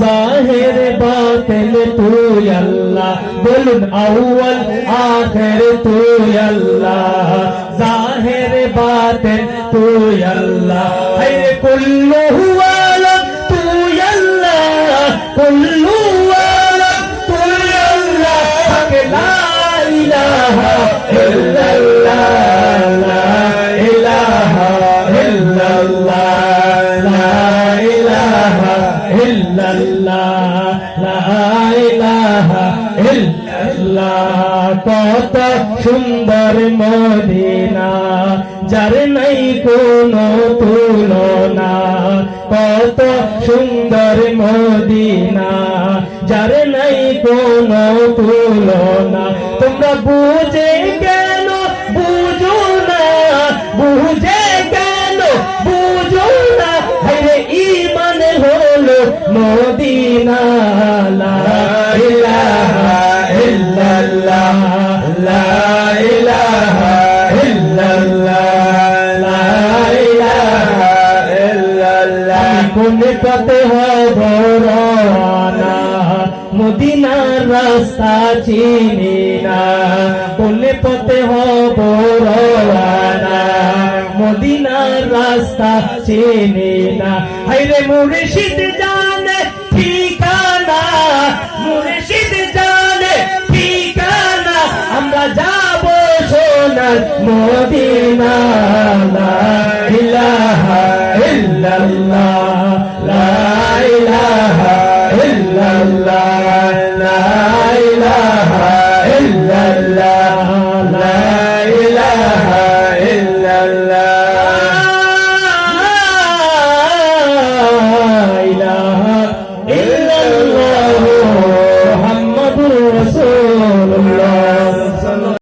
জাহের বাতিল তুই আল্লাহ। বলুন, আউয়াল আখির তুই আল্লাহ, জাহের বাতিল তুই আল্লাহ। হায় কুল্লু হুয়ালা তুই আল্লাহ, কুল্লু তুই আল্লাহ। লা ইল্লাল্লাহ। কত সুন্দর মদিনা, যার নাই কোনো তুলনা কত সুন্দর মদিনা যার নাই কোনো তুলনা, তোমরা বুঝে মদিনা লা ইলাহা ইল্লাল্লাহ, লা ইলাহা পথে হব রওনা মদিনার রাস্তা চিনি না। পথে হব রওনা মদিনার রাস্তা চিনি না। হাইরে মুর্শিদ যাব সোনার মদিনা